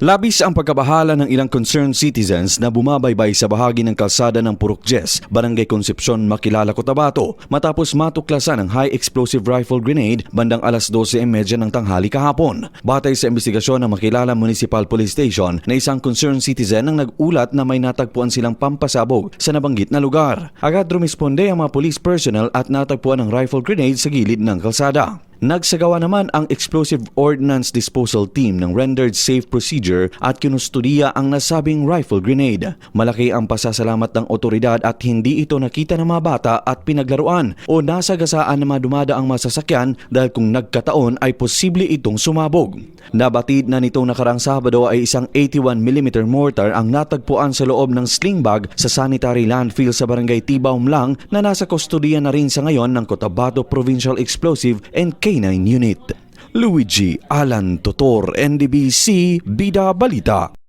Labis ang pagkabahala ng ilang concerned citizens na bumabaybay sa bahagi ng kalsada ng Purukjes, Barangay Concepcion, Makilala, Cotabato matapos matuklasan ng high explosive rifle grenade bandang alas 12.30 ng tanghali kahapon. Batay sa investigasyon ng Makilala Municipal Police Station na isang concerned citizen ang nag-ulat na may natagpuan silang pampasabog sa nabanggit na lugar. Agad rumisponde ang mga police personnel at natagpuan ang rifle grenade sa gilid ng kalsada. Nagsagawa naman ang Explosive Ordnance Disposal Team ng rendered safe procedure at kinustudiya ang nasabing rifle grenade. Malaki ang pasasalamat ng otoridad at hindi ito nakita ng mga bata at pinaglaruan o nasagasaan ng mga dumadaang masasakyan dahil kung nagkataon ay posible itong sumabog. Nabatid na nitong nakarang Sabado ay isang 81mm mortar ang natagpuan sa loob ng sling bag sa sanitary landfill sa barangay Tibaum lang na nasa kustodiya na rin sa ngayon ng Cotabato Provincial Explosive and K9 Unit. Luigi Alan Totor, NDBC, Bida Balita.